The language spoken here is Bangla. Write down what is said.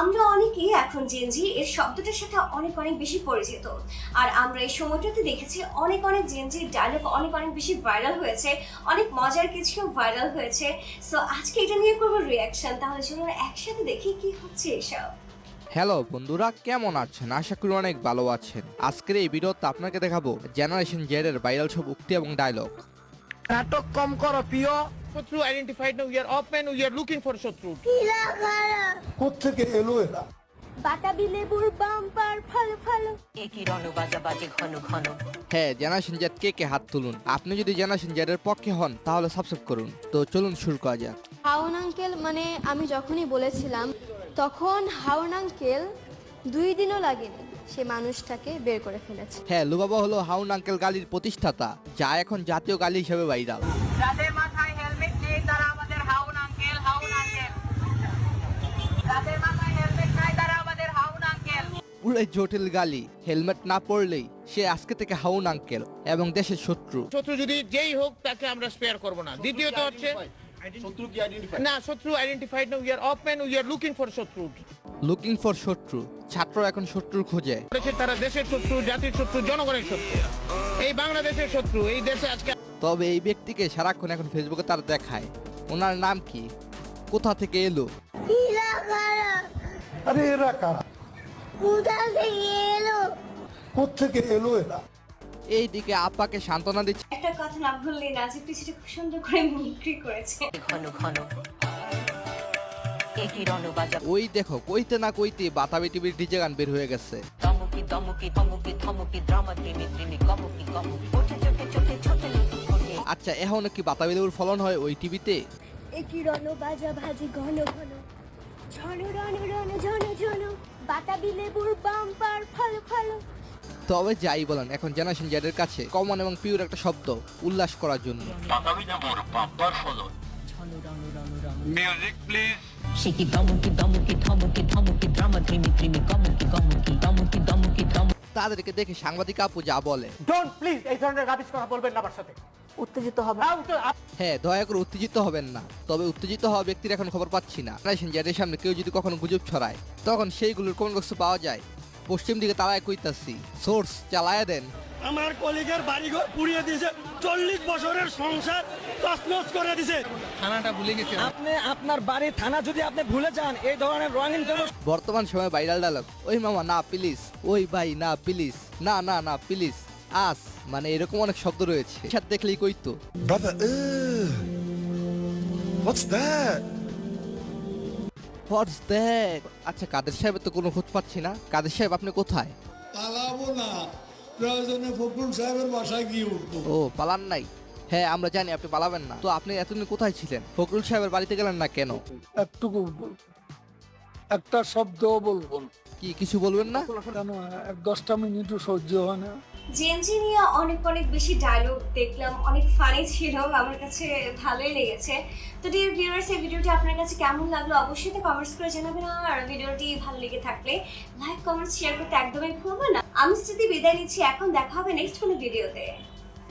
আমরা অনেকেই এখন জেনজি এর শব্দটার সাথে অনেক অনেক বেশি পরিচিত। আর আমরা এই সময়টাতে দেখেছি অনেক অনেক জেনজির ডায়লগ অনেক অনেক বেশি ভাইরাল হয়েছে অনেক মজার কিছু ভাইরাল হয়েছে। সো আজকে এটা নিয়ে করব রিয়াকশন তাহলে চলুন একসাথে দেখি কি হচ্ছে এসব। হ্যালো বন্ধুরা কেমন আছেন? আশা করি অনেক ভালো আছেন। আজকের এই ভিডিওতে আপনাকে দেখাবো জেনারেশন জেড এর ভাইরাল সব উক্তি এবং ডায়লগ নাটক কম করো প্রিয়। শত্রু identified no we are open we are looking for শত্রু। কোত্থেকে এলো এরা? বাতাবি লেবুর বাম্পার ফালো ফালো। একই রণ বাজা বাজে ঘন ঘন। হ্যাঁ জেনারেশন জেড কে কে হাত তুলুন। আপনি যদি জেনারেশন জেড পক্ষে হন তাহলে সাবস্ক্রাইব করুন। তো চলুন শুরু করা যাক। হাউন আঙ্কেল মানে আমি যখনই বলেছিলাম তখন হাউন আঙ্কেল দুই দিনও লাগেনি সে মানুষটাকে বের করে ফেলেছে। হ্যাঁ লুবাবা হলো হাউন আঙ্কেল গালির প্রতিষ্ঠাতা যা এখন জাতীয় গালি হিসেবে ভাইরাল যাদের মাথায় হেলমেট নেই তারা আমাদের হাউন আঙ্কেল হাউন আঙ্কেল যাদের মাথায় হেলমেট নাই তারা আমাদের হাউন আঙ্কেল পুরো জটিল গালি হেলমেট না পরলেই সে আজকে থেকে হাউন আঙ্কেল এবং দেশের শত্রু। শত্রু যদি যেই হোক তাকে আমরা স্পেয়ার করব না। দ্বিতীয়ত হচ্ছে না শত্রু identified no we are open we are looking for শত্রু। লুকিং ফর শত্রু ছাত্র এখন শত্রুর খোঁজে। তারা দেশের শত্রু জাতির শত্রু জনগণের শত্রু। এই বাংলাদেশের শত্রু এই দেশে আজকে তবে এই ব্যক্তিকে সারাক্ষণ এখন ফেসবুকে তারা দেখায়। ওনার নাম কি? কোথা থেকে এলো? আরে এরা কারা? কোত্থেকে এলো এরা? এই দিকে আপাকে সান্ত্বনা দিচ্ছে। একটা কথা না ভুললে না যে পিছিটা খুব সুন্দর করে মিমিক্রি করেছে। ঘন ঘন। ওই দেখো কইতে না কইতে বাতাবি টিভির ডিজে গান বের হয়ে গেছে। ধমকি ধমকি ড্রামা কমকি কমকি ওঠে চোখে চোখে ছোটে ছোটে আচ্ছা এখন কি বাতাবি ফলন হয় ওই টিভিতে? একই রণ বাজা ভাজি ঘন ঘন। ঝন রণ রণ ঝন ঝন। বাতাবি লেবুর বাম্পার ফালো ফালো। তবে যাই বলেন এখন জেনারেশন জেডের কাছে কমন এবং পিওর একটা শব্দ উল্লাস করার জন্য। সে কি দমকি দমকি ধমকি ধমকি ড্রামা ত্রিমি ত্রিমি কমকি তাদেরকে দেখে সাংবাদিক আপু যা বলে। ডোন্ট প্লিজ এই ধরনের রাবিশ কথা বলবেন না আমার সাথে। উত্তেজিত হবে হ্যাঁ, হ্যাঁ দয়া করে উত্তেজিত হবেন না। তবে উত্তেজিত হওয়া ব্যক্তির এখন খবর পাচ্ছি না। সামনে কেউ যদি কখনো গুজব ছড়ায় তখন সেইগুলোর কমেন্ট বক্স পাওয়া যায়। পশ্চিম দিকে তারাই কইতাছি। সোর্স চালায়া দেন। আমার কলিগের বাড়িঘর পুড়িয়ে দিয়েছে চল্লিশ বছরের সংসার তছনছ করে দিছে থানাটা ভুলে গেছে। আপনি আপনার বাড়ি থানা যদি আপনি ভুলে যান এই ধরনের রঙিন বর্তমান সময়ে ভাইরাল ডায়লগ ওই মামা না প্লিজ ওই ভাই না প্লিজ না না না প্লিজ আস মানে এরকম অনেক শব্দ রয়েছে। সাথে দেখলেই কইতো। Brother what's that what's that আচ্ছা কাদের সাহেবের তো কোনো খোঁজ পাচ্ছি না। কাদের সাহেব আপনি কোথায়? পালাবো না। প্রয়োজনে ফখরুল সাহেবের বাসায় গিয়ে উঠবো। ও পালান নাই। হ্যাঁ আমরা জানি আপনি পালাবেন না। তো আপনি এতদিন কোথায় ছিলেন? ফখরুল সাহেবের বাড়িতে গেলেন না কেন? একটুকু বল- একটা শব্দও বলব না। কি কিছু বলবেন না? কেন এক দশটা মিনিটও সহ্য হয় না। জেনজি নিয়ে অনেক অনেক বেশি ডায়লগ দেখলাম, অনেক ফানি ছিল, আমার কাছে ভালোই লেগেছে। তো ডিয়ার ভিউয়ার্স এই ভিডিওটি আপনার কাছে কেমন লাগল অবশ্যই তো কমেন্টস করে জানাবেন, আর ভিডিওটি ভালো লেগে থাকলে লাইক কমেন্টস শেয়ার করতে একদমই ভুলবেন না। আমি স্থিতি বিদায় নিচ্ছি, এখন দেখা হবে নেক্সট কোনো ভিডিওতে